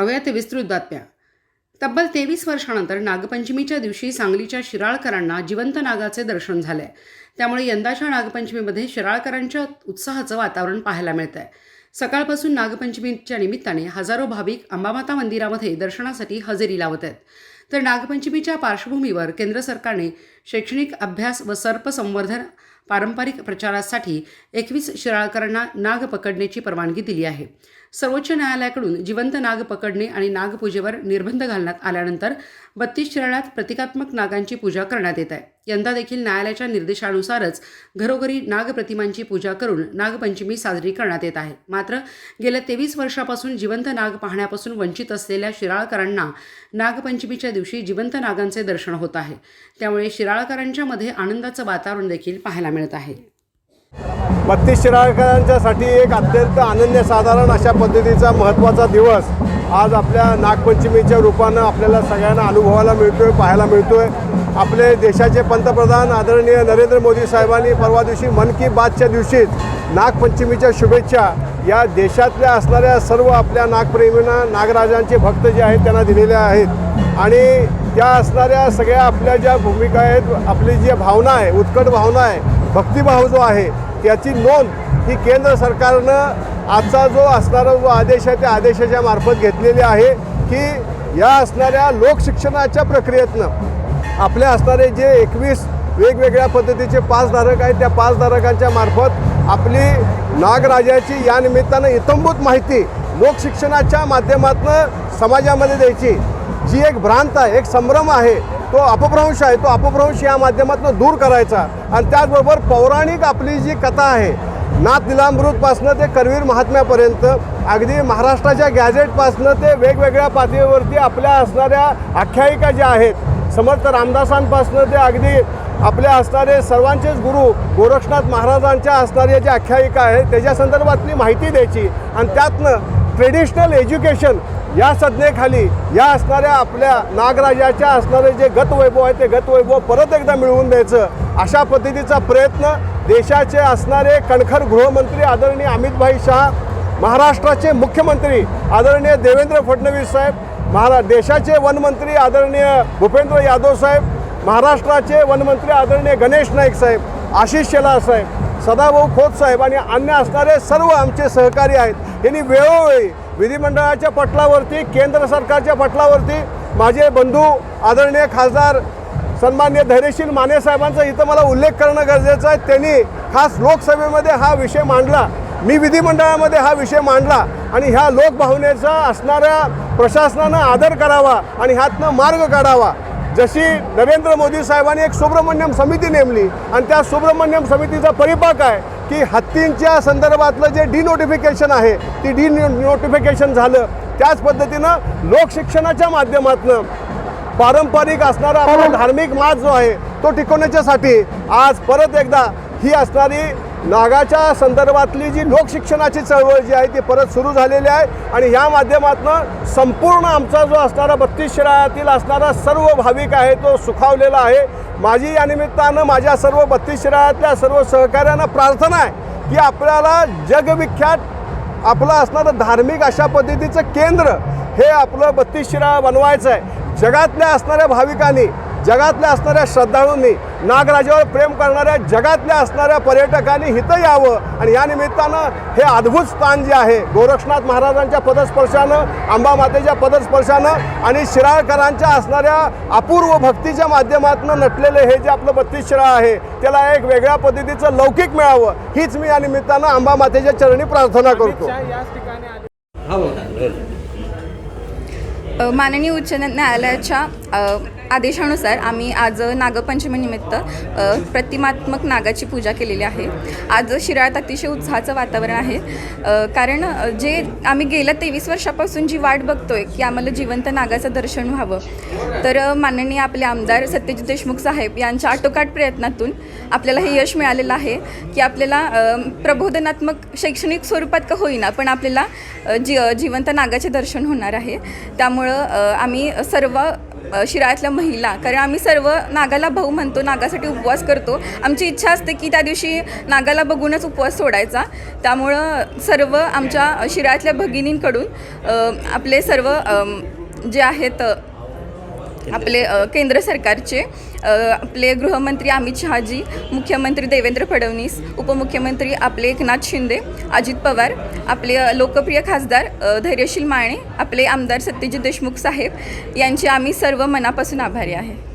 पाहूया ते विस्तृत बातम्या. तब्बल तेवीस वर्षानंतर नागपंचमीच्या दिवशी सांगलीच्या शिराळकरांना जिवंत नागाचे दर्शन झाले त्यामुळे यंदाच्या नागपंचमीमध्ये शिराळकरांच्या उत्साहाचं वातावरण पाहायला मिळत आहे सकाळपासून नागपंचमीच्या निमित्ताने हजारो भाविक अंबामाता मंदिरामध्ये दर्शनासाठी हजेरी लावत आहेत तर नागपंचमीच्या पार्श्वभूमीवर केंद्र सरकारने शैक्षणिक अभ्यास व सर्प संवर्धन पारंपरिक प्रचारासाठी एकवीस शिराळकरांना नाग पकडण्याची परवानगी दिली आहे. सर्वोच्च न्यायालयाकडून जिवंत नाग पकडणे आणि नागपूजेवर निर्बंध घालण्यात आल्यानंतर बत्तीस शिराळात प्रतिकात्मक नागांची पूजा करण्यात येत आहे. यंदा देखील न्यायालयाच्या निर्देशानुसारच घरोघरी नागप्रतिमांची पूजा करून नागपंचमी साजरी करण्यात येत आहे. मात्र गेल्या तेवीस वर्षापासून जिवंत नाग पाहण्यापासून वंचित असलेल्या शिराळकरांना नागपंचमीच्या दिवशी जिवंत नागांचे दर्शन होत आहे. त्यामुळे शिराळकरांच्या मध्ये आनंदाचं वातावरण देखील पाहायला मिळत आहे. बत्तीस शिराळकरांच्यासाठी एक अत्यंत अनन्यसाधारण अशा पद्धतीचा महत्त्वाचा दिवस आज आपल्या नागपंचमीच्या रूपानं आपल्याला सगळ्यांना अनुभवायला मिळतो आहे पाहायला मिळतो आहे आपले देशाचे पंतप्रधान आदरणीय नरेंद्र मोदी साहेबांनी परवा दिवशी मन की बातच्या दिवशीच नागपंचमीच्या शुभेच्छा या देशातल्या असणाऱ्या सर्व आपल्या नागप्रेमींना नागराजांचे भक्त जे आहेत त्यांना दिलेल्या आहेत. आणि त्या असणाऱ्या सगळ्या आपल्या ज्या भूमिका आहेत आपली जी भावना आहे उत्कट भावना आहे भक्तिभाव जो आहे त्याची नोंद ही केंद्र सरकारनं आजचा जो असणारा जो आदेश आहे त्या आदेशाच्या मार्फत घेतलेली आहे की या असणाऱ्या लोकशिक्षणाच्या प्रक्रियेतनं आपले असणारे जे एकवीस वेगवेगळ्या पद्धतीचे पासधारक आहेत त्या पासधारकांच्या मार्फत आपली नागराजाची या निमित्तानं इतंभूत माहिती लोकशिक्षणाच्या माध्यमातून समाजामध्ये द्यायची. जी एक भ्रांत आहे एक संभ्रम आहे तो अपभ्रंश आहे तो अपभ्रंश या माध्यमातून दूर करायचा. आणि त्याचबरोबर पौराणिक आपली जी कथा आहे नाथ निलामृतपासनं ते करवीर महात्म्यापर्यंत अगदी महाराष्ट्राच्या गॅझेटपासनं ते वेगवेगळ्या पातळीवरती आपल्या असणाऱ्या आख्यायिका ज्या आहेत समर्थ रामदासांपासनं ते अगदी आपल्या असणारे सर्वांचेच गुरु गोरक्षनाथ महाराजांच्या असणाऱ्या ज्या आख्यायिका आहेत त्याच्या संदर्भातली माहिती द्यायची. आणि त्यातनं ट्रेडिशनल एज्युकेशन या संज्ञेखाली या असणाऱ्या आपल्या नागराजाच्या असणारे जे गतवैभव आहे ते गतवैभव परत एकदा मिळवून द्यायचं अशा पद्धतीचा प्रयत्न देशाचे असणारे कणखर गृहमंत्री आदरणीय अमितभाई शहा महाराष्ट्राचे मुख्यमंत्री आदरणीय देवेंद्र फडणवीस साहेब महारा देशाचे वनमंत्री आदरणीय भूपेंद्र यादव साहेब महाराष्ट्राचे वनमंत्री आदरणीय गणेश नाईक साहेब आशिष शेलार साहेब सदाभाऊ खोत साहेब आणि अन्य असणारे सर्व आमचे सहकारी आहेत. यांनी वेळोवेळी विधिमंडळाच्या पटलावरती केंद्र सरकारच्या पटलावरती माझे बंधू आदरणीय खासदार सन्मान्य धैर्यशील माने साहेबांचा इथं मला उल्लेख करणं गरजेचं आहे. त्यांनी खास लोकसभेमध्ये हा विषय मांडला. मी विधिमंडळामध्ये हा विषय मांडला आणि ह्या लोकभावनेचा असणाऱ्या प्रशासनानं आदर करावा आणि ह्यातनं मार्ग काढावा. जशी नरेंद्र मोदी साहेबांनी एक सुब्रमण्यम समिती नेमली आणि त्या सुब्रमण्यम समितीचा परिपाक आहे की हत्तींच्या संदर्भातलं जे डिनोटिफिकेशन आहे ती डी नोटिफिकेशन झालं. त्याच पद्धतीनं लोकशिक्षणाच्या माध्यमातून पारंपरिक असणारा आपला धार्मिक माज जो आहे तो टिकवण्याच्यासाठी आज परत एकदा ही असणारी नागाच्या संदर्भातली जी लोकशिक्षणाची चळवळ जी आहे ती परत सुरू झालेली आहे आणि ह्या माध्यमातून संपूर्ण आमचा जो असणारा बत्तीस शिरायातील असणारा सर्व भाविक आहे तो सुखावलेला आहे. माझी या निमित्तानं माझ्या सर्व बत्तीस शिरायातल्या सर्व सहकाऱ्यांना प्रार्थना आहे की आपल्याला जगविख्यात आपलं असणारं धार्मिक अशा पद्धतीचं केंद्र हे आपलं बत्तीस शिरा बनवायचं आहे. जगातल्या असणाऱ्या भाविकांनी जगातल्या असणाऱ्या श्रद्धाळूंनी नागराजावर प्रेम करणाऱ्या जगातल्या असणाऱ्या पर्यटकांनी इथं यावं. आणि या निमित्तानं हे अद्भुत स्थान जे आहे गोरक्षनाथ महाराजांच्या पदस्पर्शानं अंबामातेच्या पदस्पर्शानं आणि शिराळकरांच्या असणाऱ्या अपूर्व भक्तीच्या माध्यमातून नटलेले हे जे आपलं बत्तीस शिराळ आहे त्याला एक वेगळ्या पद्धतीचं लौकिक मिळावं हीच मी या निमित्तानं अंबामातेच्या चरणी प्रार्थना करतो. माननीय उच्च न्या- न्यायालयाच्या आदेशानुसार आम्ही आज नागपंचमीनिमित्त प्रतिमात्मक नागाची पूजा केलेली आहे. आज शिराळात अतिशय उत्साहाचं वातावरण आहे. कारण जे आम्ही गेल्या तेवीस वर्षापासून जी वाट बघतोय की आम्हाला जिवंत नागाचं दर्शन व्हावं तर माननीय आपले आमदार सत्यजित देशमुख साहेब यांच्या आटोकाट प्रयत्नातून आपल्याला हे यश मिळालेलं आहे की आपल्याला प्रबोधनात्मक शैक्षणिक स्वरूपात का होईना पण आपल्याला जी जिवंत नागाचे दर्शन होणार आहे. त्यामुळं आम्ही सर्व शिराळ्यातल्या महिला. कारण आम्ही सर्व नागाला भाऊ म्हणतो नागासाठी उपवास करतो. आमची इच्छा असते की त्या दिवशी नागाला बघूनच उपवास सोडायचा. त्यामुळं सर्व आमच्या शिराळ्यातल्या भगिनींकडून आपले सर्व जे आहेत आपले केंद्र सरकारचे आपले गृहमंत्री अमित शहाजी मुख्यमंत्री देवेंद्र फडणवीस उपमुख्यमंत्री आपले एकनाथ शिंदे अजित पवार आपले लोकप्रिय खासदार धैर्यशील माने आपले आमदार सत्यजित देशमुख साहेब यांचे आम्ही सर्व मनापासून आभारी आहे.